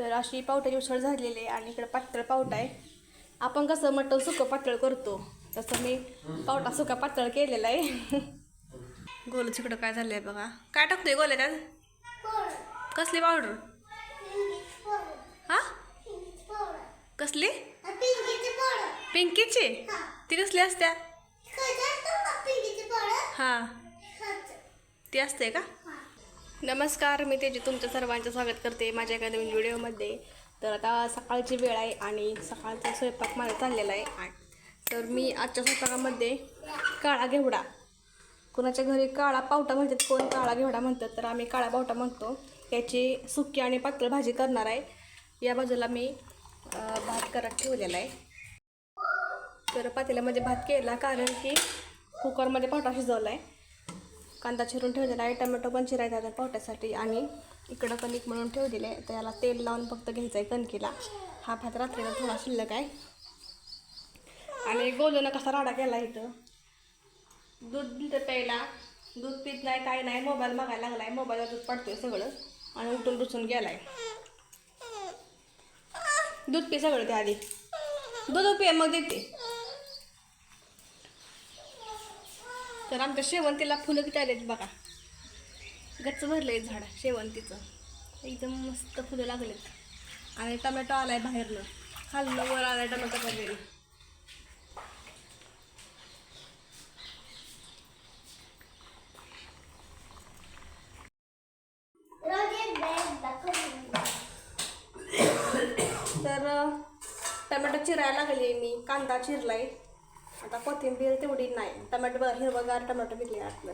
तर अशी पावट्याची उसळ झालेली आहे आणि इकडे पातळ पावटा आहे. आपण कसं मटण सुकं पातळ करतो तसं मी पावटा सुका पातळ केलेला आहे. गोल तिकडं काय झालं आहे बघा. काय टाकतोय गोल्या त्यात कसली पावडर? हा? कसली? पिंकीची. ती कसली असत्या? हा. ती असते का? नमस्कार मी तेजी. तुमच्या सर्वांचं स्वागत करते माझ्या एका नवीन व्हिडिओमध्ये. तर आता सकाळची वेळ आहे आणि सकाळचा स्वयंपाक माझा चाललेला आहे. तर मी आजच्या स्वयंपाकामध्ये काळा घेवडा. कुणाच्या घरी काळा पावटा म्हणतात कोण काळा घेवडा म्हणतात तर आम्ही काळा पावटा म्हणतो. याची सुकी आणि पातळ भाजी करणार आहे. या बाजूला मी भात करत ठेवलेला आहे. तर पातेल्यामध्ये भात केला कारण की कुकरमध्ये पावटा शिजवला आहे कांदा चिरून ठेवलेला आहे. टमॅटो पण चिरायचा आहे पावट्यासाठी. आणि इकडं कणिक म्हणून ठेवलेलं तर त्याला तेल लावून फक्त घ्यायचं आहे कणकीला. हा भात रात्रीला थोडा शिल्लक आहे. आणि गोलूनं कसा राडा केला इथं? दूध दिलं प्यायला. दूध पित नाही काय नाही. मोबाईल मागायला लागला आहे मोबाईलवर दूध पडतोय सगळं. आणि उठून रुचून गेलाय. दूध पी सगळं ते आधी दूध पी मग देते. तर आमच्या शेवंतीला फुलं किती आलेत बघा. गच्च भरलं आहे झाड शेवंतीचं. एकदम मस्त फुलं लागलेत. आणि टमॅटो आहे बाहेरनं. खाल्लं वर आला आहे टमॅटो वगैरे तर टमॅटो चिरायला लागले मी. कांदा चिरला आहे आता कोथिंबीर तेवढी नाही. टमॅटो बघा हिरवगार टमॅटो पिकले आतलं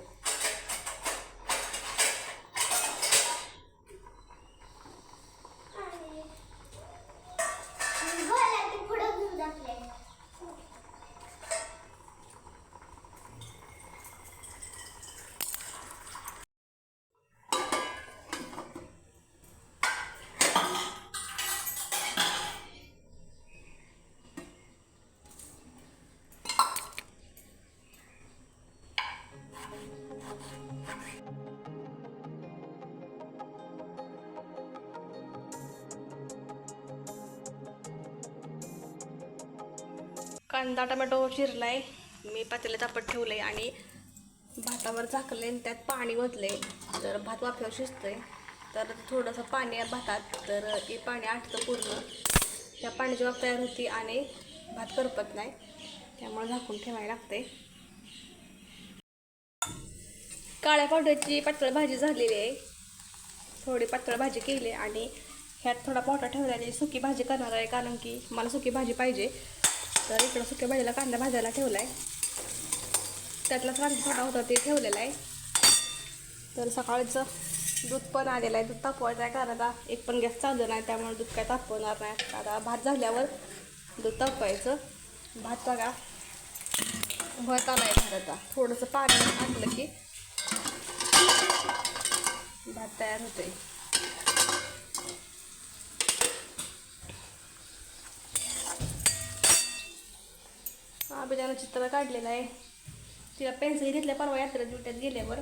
कांदा टमॅटो शिरलाय. मी पातेलं तापत ठेवलंय आणि भातावर झाकले आणि त्यात पाणी ओतलंय. तर भात वाफ्यावर शिजतोय तर थोडंसं पाणी आहे भातात. तर हे पाणी आटतं पूर्ण. त्या पाण्याची वाफ तयार होती आणि भात करपत नाही. त्यामुळे झाकून ठेवायला लागते काळ्या पावडरची पातळ भाजी झालेली आहे. थोडी पातळ भाजी केली आणि ह्यात थोडा पावडर ठेवल्याने सुकी भाजी करणार आहे कारण की मला सुकी भाजी पाहिजे. तर इकडं सुक्या भाजीला कांदा भाजायला ठेवला आहे त्यातला कांदा थोडा होता ते ठेवलेला आहे. तर सकाळचं दूध पण आलेलं आहे दूध तापवायचं आहे कारण आता एक पण गॅस चालू नाही त्यामुळे दूध काय तापवणार नाही. आता भात झाल्यावर दूध तापवायचं. भात बघा भरत आला आहे भाताचा आता थोडंसं पाणी आणलं की भात तयार होतोय. अभिजानं चित्र काढलेलं आहे. तिला पेन्सिल घेतल्या परवा यात्रा ड्युट्यात गेल्यावर.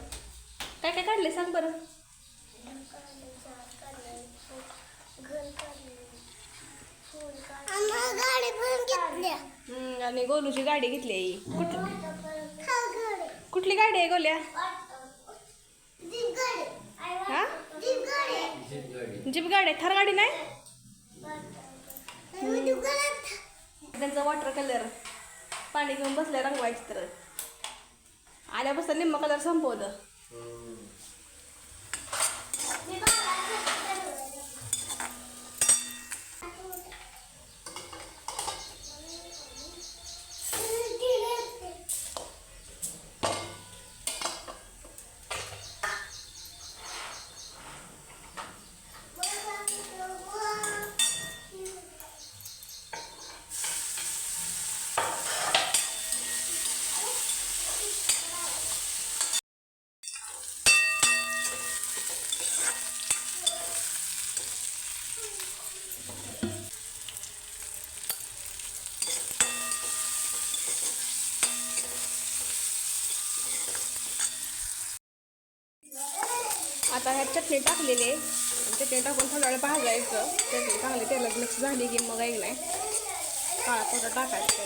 काय काय काढले सांग बरं. आणि गोलूची गाडी घेतली आहे कुठली? कुठली गाडी आहे गोल्या? हा? जीप गाडी आहे थार गाडी नाही? त्यांचा वॉटर कलर पाणी घेऊन बसल्या रंगवायची तर. आल्यापासून निम्मा कलर संपवलं. आता ह्यात चटणी टाकलेली आहे. चटणी टाकून थोडा वेळ भाजायचं. चटणी चांगली तेलात मिक्स झाली की मग एक नाही. काळा पोटा टाकायचं.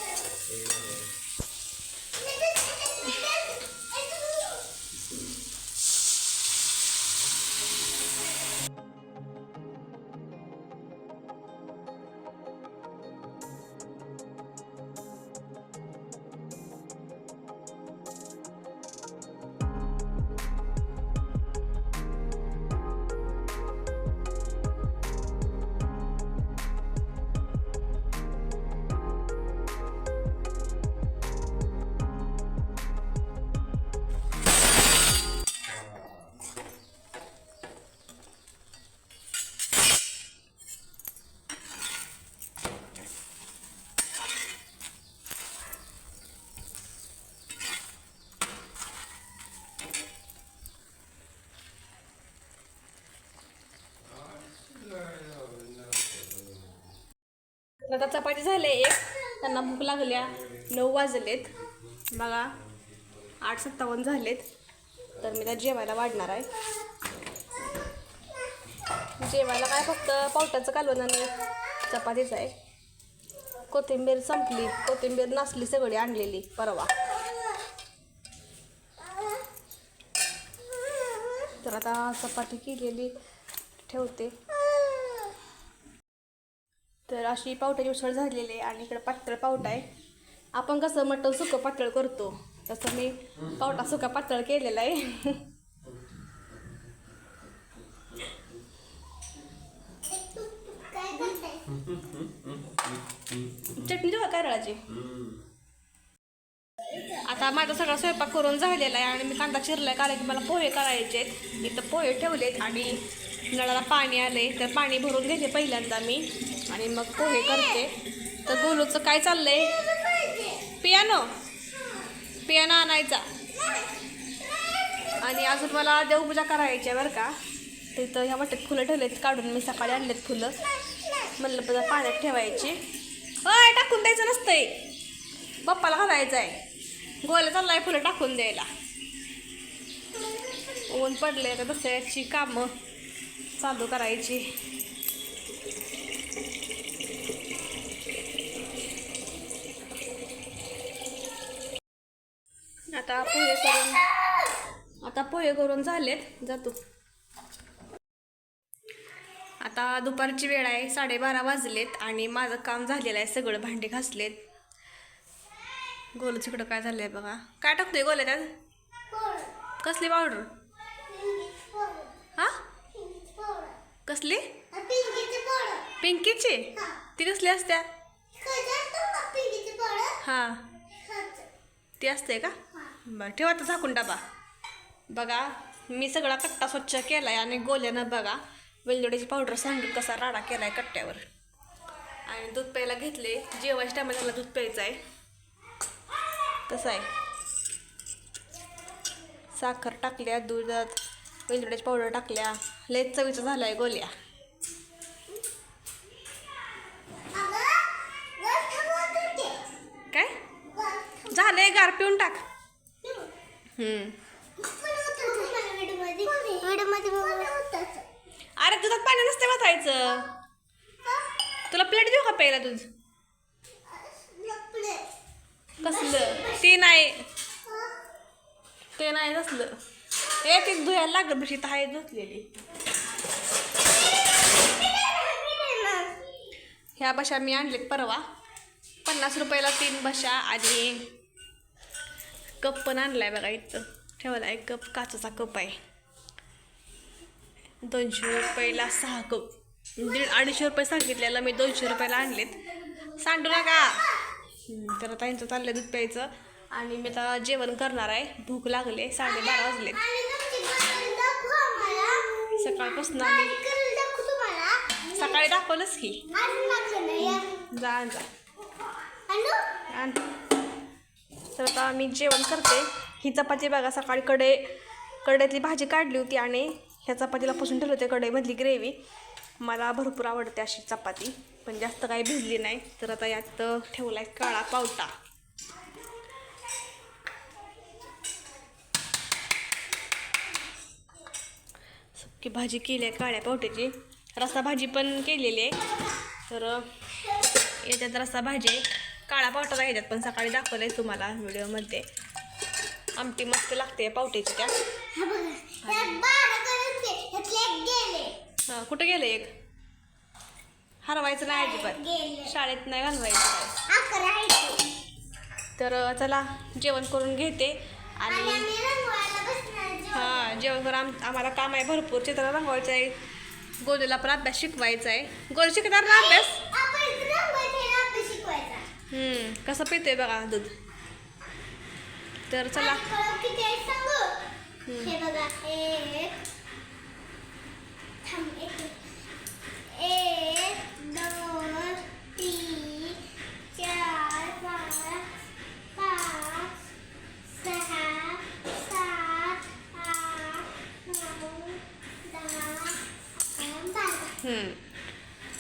आता चपाती झाले एक. त्यांना भूक लागल्या. नऊ वाजलेत. बघा आठ सत्तावन्न झालेत. तर मी त्या जेवायला वाढणार आहे. जेवायला काय फक्त पावट्याचं कालवण आणि चपातीच आहे. कोथिंबीर संपली. कोथिंबीर नसली सगळी आणलेली. परवा. तर आता चपाती केलेली ठेवते. तर अशी पावट्याची उसळ झालेली आहे आणि इकडं पातळ पावटा आहे. आपण कसं मटण सुकं पातळ करतो तसं मी पावटा सुका पातळ केलेला आहे. चटणी देऊ कारळाची आता माझा सगळा स्वयंपाक करून झालेला आहे आणि मी कांदा चिरलाय कारण की मला पोहे करायचे आहेत इथं पोहे ठेवलेत आणि नळाला पाणी आले तर पाणी भरून घेते पहिल्यांदा मी. आणि मग पोहे करते. तर गोलूचं काय चाललंय? पियानो? पियानो आणायचा. आणि अजून मला देवपूजा करायची आहे बरं का. तिथं ह्या वाटेत फुलं ठेवलेत काढून मी सकाळी आणलेत फुलं. म्हणलं बघा पाण्यात ठेवायची. होय टाकून द्यायचं नसतंय. पप्पाला घालायचं आहे गोला चाललाय फुलं टाकून द्यायला. ऊन पडले तर दसऱ्याची कामं. चालू करायची. आता पोहे करून आता पोहे करून झालेत. जातो आता दुपारची वेळ आहे साडेबारा वाजलेत आणि माझं काम झालेलं आहे सगळं भांडे घासलेत. गोल तिकडं काय झालंय बघा. काय टाकतोय गोल्या त्यात कसली पावडर हा कसली? पिंकीचे ती कसली असत्या? हा. ती असते का? बरं ठेवा आता झाकून डबा बघा मी सगळा कट्टा स्वच्छ केलाय आणि गोल्यानं बघा वेलदोड्याची पावडर सांगून कसा राडा केलाय कट्ट्यावर. आणि दूध प्यायला घेतले जेवायच्या टायमाला त्याला दूध प्यायचं आहे तसं आहे. साखर टाकल्या दुधात वेलदोड्याची पावडर टाकल्या. लय चवीचं झालं आहे गोल्या. काय? झालंय गार पिऊन टाक. अरे दुधात पाणी नसते वाचायचं तुला प्लेट देऊ का प्यायला दूध? कसलं? ते नाही. ते नाही तसलं एक एक धुयाला लागलं बशी तर आहे धुतलेली. ह्या बशा मी आणलेत परवा. पन्नास रुपयाला तीन बशा आणि कप पण आणलाय बघा इथं. ठेवला एक कप काचाचा कप आहे. दोनशे रुपयाला सहा कप. दीड अडीचशे रुपये सांगितलेलं मी दोनशे रुपयाला आणलेत. सांडू नका. तर आता यांचं चाललं दूध प्यायचं. आणि मी आता जेवण करणार आहे. भूक लागले साडेबारा वाजलेत. सकाळपासून आम्ही सकाळी दाखवलंच की. जा आण. तर आता मी जेवण करते ही चपाती बघा सकाळी कडे कड्यातली भाजी काढली होती आणि ह्या चपातीला पुसून ठेवलं होते कढईमधली ग्रेव्ही. मला भरपूर आवडते अशी चपाती पण जास्त काही भिजली नाही. तर आता यात ठेवला आहे काळा पावटा. की भाजी केली आहे काळ्या पावट्याची. रस्सा भाजी पण केलेली आहे. तर याच्यात रस्सा भाजी आहे. काळा पावटा ह्याच्यात पण सकाळी दाखवलं आहे तुम्हाला व्हिडिओमध्ये. आमटी मस्त लागते पावट्याची त्या. कुठं गेलं एक? हरवायचं नाही अजिबात. शाळेत नाही घालवायचं तर चला जेवण करून घेते. आणि आणि आम्ही रंगवायला बसणार जेवण. हां जेवणभर आम आम्हाला काम आहे भरपूर. चित्र रंगवायचं आहे. गोलीला पण अभ्यास शिकवायचा आहे. गोली शिकणार ना अभ्यास? आहे, कसं पितोय बघा दूध. तर चला. एक थांब एक एक दोन तीन चार पाच पाच सहा सात आठ नऊ दहा अकरा, बारा हम्म.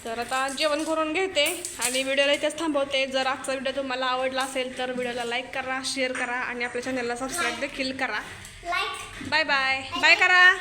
तर आता जेवण करून घेते आणि व्हिडिओला इथेच थांबवते. जर आजचा व्हिडिओ तुम्हाला आवडला असेल तर व्हिडिओला लाईक करा शेअर करा आणि आपल्या चॅनलला सबस्क्राईब देखील करा. बाय बाय बाय करा.